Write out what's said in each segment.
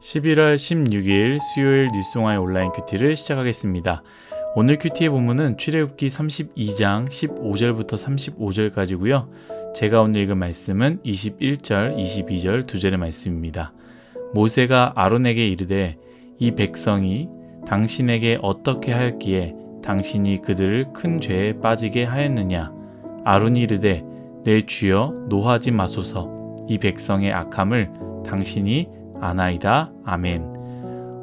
11월 16일 수요일 뉴스송화의 온라인 큐티를 시작하겠습니다. 오늘 큐티의 본문은 출애굽기 32장 15절부터 35절까지고요. 제가 오늘 읽은 말씀은 21절, 22절 두 절의 말씀입니다. 모세가 아론에게 이르되 이 백성이 당신에게 어떻게 하였기에 당신이 그들을 큰 죄에 빠지게 하였느냐 아론이 이르되 내 주여 노하지 마소서 이 백성의 악함을 당신이 아나이다. 아멘.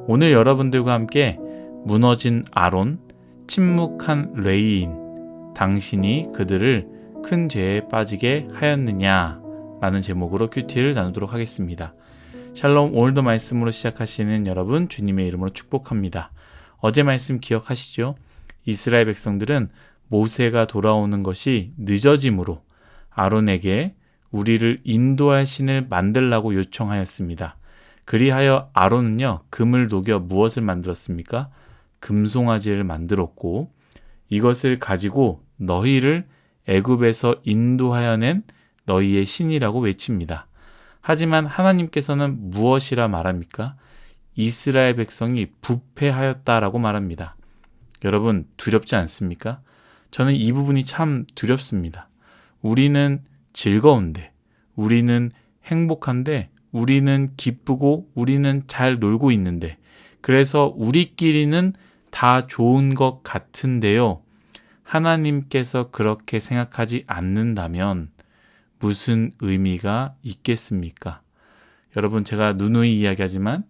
오늘 여러분들과 함께 무너진 아론, 침묵한 레이인, 당신이 그들을 큰 죄에 빠지게 하였느냐? 라는 제목으로 큐티를 나누도록 하겠습니다. 샬롬 오늘도 말씀으로 시작하시는 여러분 주님의 이름으로 축복합니다. 어제 말씀 기억하시죠? 이스라엘 백성들은 모세가 돌아오는 것이 늦어짐으로 아론에게 우리를 인도할 신을 만들라고 요청하였습니다. 그리하여 아론은요, 금을 녹여 무엇을 만들었습니까? 금송아지를 만들었고 이것을 가지고 너희를 애굽에서 인도하여 낸 너희의 신이라고 외칩니다. 하지만 하나님께서는 무엇이라 말합니까? 이스라엘 백성이 부패하였다라고 말합니다. 여러분 두렵지 않습니까? 저는 이 부분이 참 두렵습니다. 우리는 즐거운데, 우리는 행복한데 우리는 기쁘고 우리는 잘 놀고 있는데 그래서 우리끼리는 다 좋은 것 같은데요. 하나님께서 그렇게 생각하지 않는다면 무슨 의미가 있겠습니까? 여러분, 제가 누누이 이야기하지만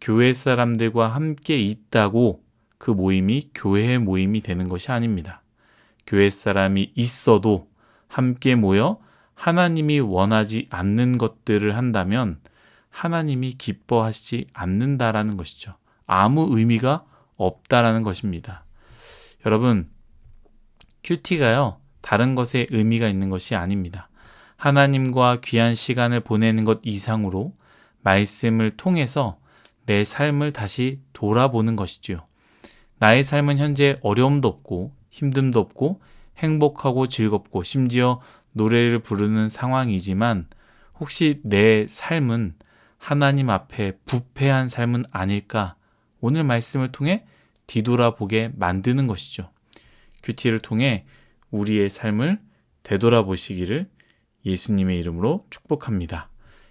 교회 사람들과 함께 있다고 그 모임이 교회의 모임이 되는 것이 아닙니다. 교회 사람이 있어도 함께 모여 하나님이 원하지 않는 것들을 한다면 하나님이 기뻐하시지 않는다라는 것이죠. 아무 의미가 없다라는 것입니다. 여러분, 큐티가요, 다른 것에 의미가 있는 것이 아닙니다. 하나님과 귀한 시간을 보내는 것 이상으로 말씀을 통해서 내 삶을 다시 돌아보는 것이지요. 나의 삶은 현재 어려움도 없고 힘듦도 없고 행복하고 즐겁고 심지어 노래를 부르는 상황이지만 혹시 내 삶은 하나님 앞에 부패한 삶은 아닐까 오늘 말씀을 통해 뒤돌아보게 만드는 것이죠. 큐티를 통해 우리의 삶을 되돌아보시기를 예수님의 이름으로 축복합니다.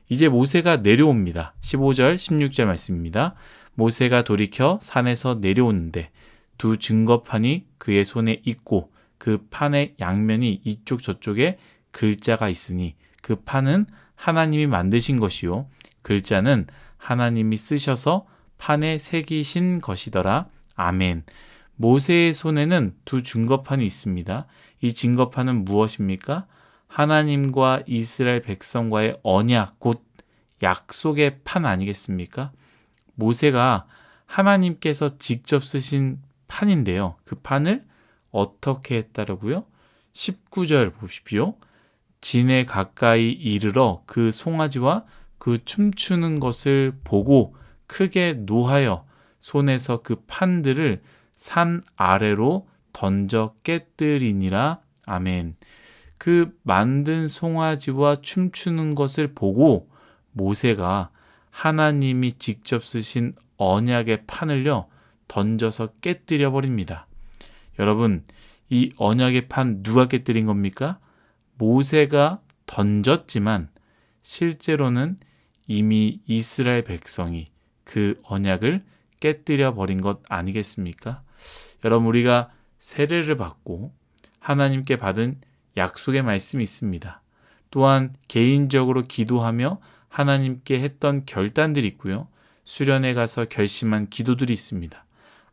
이제 모세가 내려옵니다. 15절, 16절 말씀입니다. 모세가 돌이켜 산에서 내려오는데 두 증거판이 그의 손에 있고 그 판의 양면이 이쪽 저쪽에 글자가 있으니 그 판은 하나님이 만드신 것이요. 글자는 하나님이 쓰셔서 판에 새기신 것이더라. 아멘. 모세의 손에는 두 증거판이 있습니다. 이 증거판은 무엇입니까? 하나님과 이스라엘 백성과의 언약, 곧 약속의 판 아니겠습니까? 모세가 하나님께서 직접 쓰신 판인데요. 그 판을 어떻게 했다라고요? 19절 보십시오. 진에 가까이 이르러 그 송아지와 그 춤추는 것을 보고 크게 노하여 손에서 그 판들을 산 아래로 던져 깨뜨리니라. 아멘. 그 만든 송아지와 춤추는 것을 보고 모세가 하나님이 직접 쓰신 언약의 판을요, 던져서 깨뜨려 버립니다. 여러분, 이 언약의 판 누가 깨뜨린 겁니까? 모세가 던졌지만 실제로는 이미 이스라엘 백성이 그 언약을 깨뜨려 버린 것 아니겠습니까? 여러분, 우리가 세례를 받고 하나님께 받은 약속의 말씀이 있습니다. 또한 개인적으로 기도하며 하나님께 했던 결단들이 있고요. 수련회 가서 결심한 기도들이 있습니다.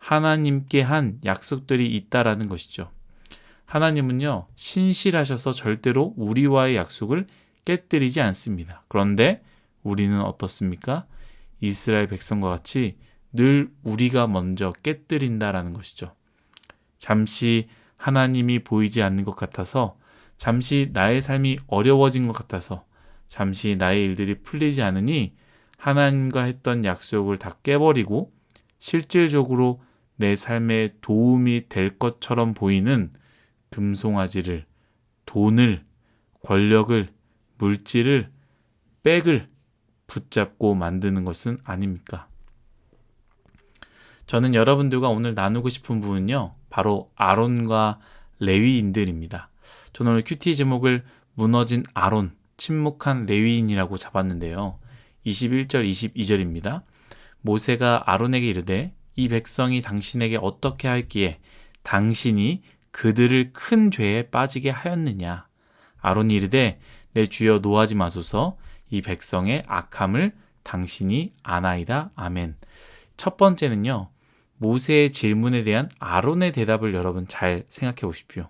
하나님께 한 약속들이 있다라는 것이죠. 하나님은요, 신실하셔서 절대로 우리와의 약속을 깨뜨리지 않습니다. 그런데 우리는 어떻습니까? 이스라엘 백성과 같이 늘 우리가 먼저 깨뜨린다라는 것이죠. 잠시 하나님이 보이지 않는 것 같아서, 잠시 나의 삶이 어려워진 것 같아서, 잠시 나의 일들이 풀리지 않으니 하나님과 했던 약속을 다 깨버리고 실질적으로 내 삶에 도움이 될 것처럼 보이는 금송아지를, 돈을, 권력을, 물질을, 백을 붙잡고 만드는 것은 아닙니까? 저는 여러분들과 오늘 나누고 싶은 부분은요, 바로 아론과 레위인들입니다. 저는 오늘 큐티 제목을 무너진 아론, 침묵한 레위인이라고 잡았는데요. 21절, 22절입니다. 모세가 아론에게 이르되 이 백성이 당신에게 어떻게 할기에 당신이 그들을 큰 죄에 빠지게 하였느냐. 아론이 이르되 내 주여 노하지 마소서 이 백성의 악함을 당신이 아나이다. 아멘. 첫 번째는요. 모세의 질문에 대한 아론의 대답을 여러분 잘 생각해 보십시오.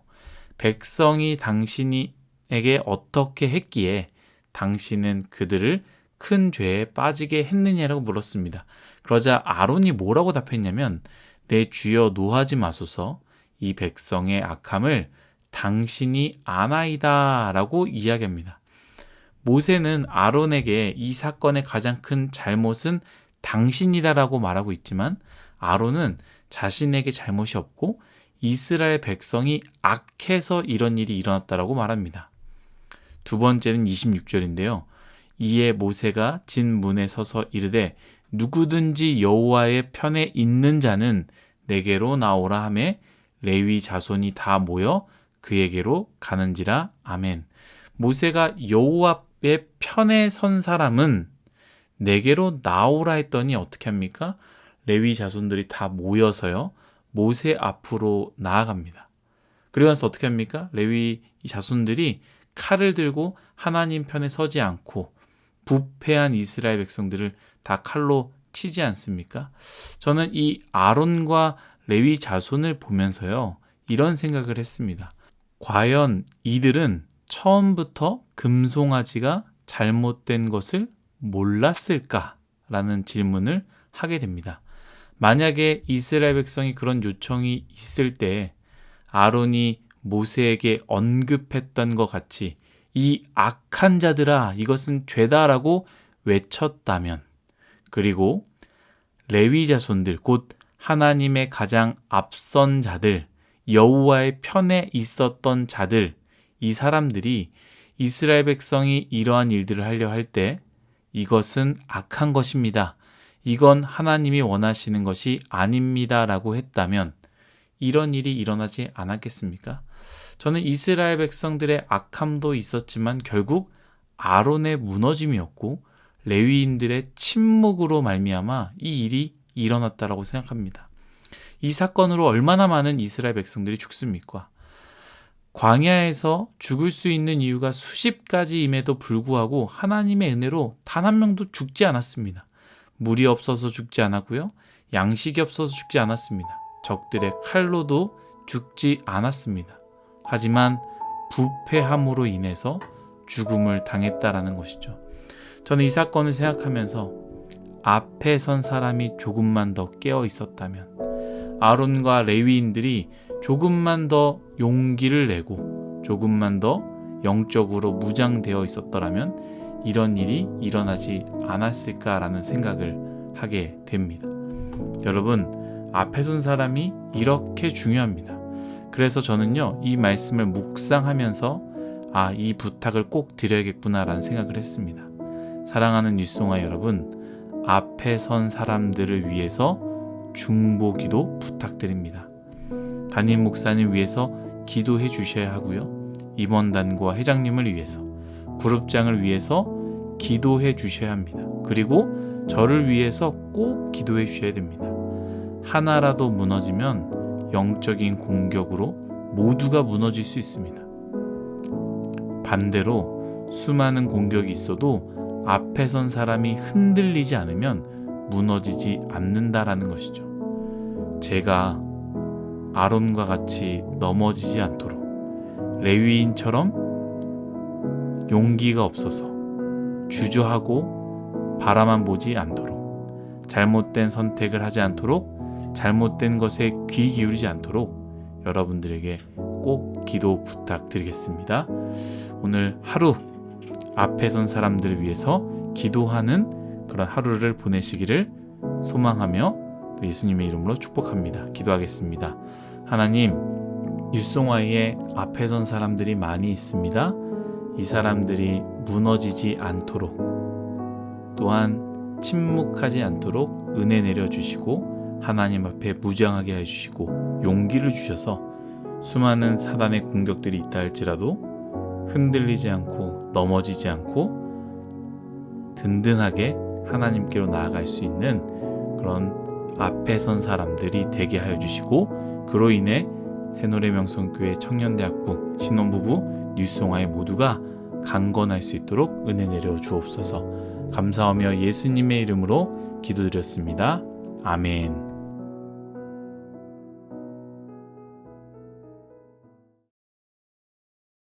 백성이 당신에게 어떻게 했기에 당신은 그들을 큰 죄에 빠지게 했느냐라고 물었습니다. 그러자 아론이 뭐라고 답했냐면 내 주여 노하지 마소서 이 백성의 악함을 당신이 아나이다 라고 이야기합니다. 모세는 아론에게 이 사건의 가장 큰 잘못은 당신이다 라고 말하고 있지만 아론은 자신에게 잘못이 없고 이스라엘 백성이 악해서 이런 일이 일어났다라고 말합니다. 두 번째는 26절인데요. 이에 모세가 진 문에 서서 이르되 누구든지 여호와의 편에 있는 자는 내게로 나오라 하매 레위 자손이 다 모여 그에게로 가는지라 아멘. 모세가 여호와의 편에 선 사람은 내게로 나오라 했더니 어떻게 합니까? 레위 자손들이 다 모여서요. 모세 앞으로 나아갑니다. 그리고 나서 어떻게 합니까? 레위 자손들이 칼을 들고 하나님 편에 서지 않고 부패한 이스라엘 백성들을 다 칼로 치지 않습니까? 저는 이 아론과 레위 자손을 보면서요. 이런 생각을 했습니다. 과연 이들은 처음부터 금송아지가 잘못된 것을 몰랐을까라는 질문을 하게 됩니다. 만약에 이스라엘 백성이 그런 요청이 있을 때 아론이 모세에게 언급했던 것 같이 이 악한 자들아 이것은 죄다라고 외쳤다면 그리고 레위 자손들 곧 하나님의 가장 앞선 자들 여호와의 편에 있었던 자들 이 사람들이 이스라엘 백성이 이러한 일들을 하려 할 때 이것은 악한 것입니다. 이건 하나님이 원하시는 것이 아닙니다라고 했다면 이런 일이 일어나지 않았겠습니까? 저는 이스라엘 백성들의 악함도 있었지만 결국 아론의 무너짐이었고 레위인들의 침묵으로 말미암아 이 일이 일어났다라고 생각합니다. 이 사건으로 얼마나 많은 이스라엘 백성들이 죽습니까? 광야에서 죽을 수 있는 이유가 수십 가지임에도 불구하고 하나님의 은혜로 단 한 명도 죽지 않았습니다. 물이 없어서 죽지 않았고요. 양식이 없어서 죽지 않았습니다. 적들의 칼로도 죽지 않았습니다. 하지만 부패함으로 인해서 죽음을 당했다라는 것이죠. 저는 이 사건을 생각하면서 앞에 선 사람이 조금만 더 깨어 있었다면 아론과 레위인들이 조금만 더 용기를 내고 조금만 더 영적으로 무장되어 있었더라면 이런 일이 일어나지 않았을까라는 생각을 하게 됩니다. 여러분, 앞에 선 사람이 이렇게 중요합니다. 그래서 저는요, 이 말씀을 묵상하면서 아, 이 부탁을 꼭 드려야겠구나라는 생각을 했습니다. 사랑하는 뉴송아 여러분, 앞에 선 사람들을 위해서 중보 기도 부탁드립니다. 담임 목사님 위해서 기도해 주셔야 하고요. 임원단과 회장님을 위해서, 그룹장을 위해서 기도해 주셔야 합니다. 그리고 저를 위해서 꼭 기도해 주셔야 됩니다. 하나라도 무너지면 영적인 공격으로 모두가 무너질 수 있습니다. 반대로 수많은 공격이 있어도 앞에 선 사람이 흔들리지 않으면 무너지지 않는다라는 것이죠. 제가 아론과 같이 넘어지지 않도록 레위인처럼 용기가 없어서 주저하고 바라만 보지 않도록 잘못된 선택을 하지 않도록 잘못된 것에 귀 기울이지 않도록 여러분들에게 꼭 기도 부탁드리겠습니다. 오늘 하루 앞에 선 사람들을 위해서 기도하는 그런 하루를 보내시기를 소망하며 예수님의 이름으로 축복합니다. 기도하겠습니다. 하나님, 유송화에 앞에 선 사람들이 많이 있습니다. 이 사람들이 무너지지 않도록 또한 침묵하지 않도록 은혜 내려 주시고 하나님 앞에 무장하게 해 주시고 용기를 주셔서 수많은 사단의 공격들이 있다 할지라도 흔들리지 않고 넘어지지 않고 든든하게 하나님께로 나아갈 수 있는 그런 앞에 선 사람들이 되게 하여 주시고 그로 인해 새노래 명성교회 청년대학부 신혼부부 뉴스송아의 모두가 강건할 수 있도록 은혜 내려 주옵소서 감사하며 예수님의 이름으로 기도드렸습니다. 아멘.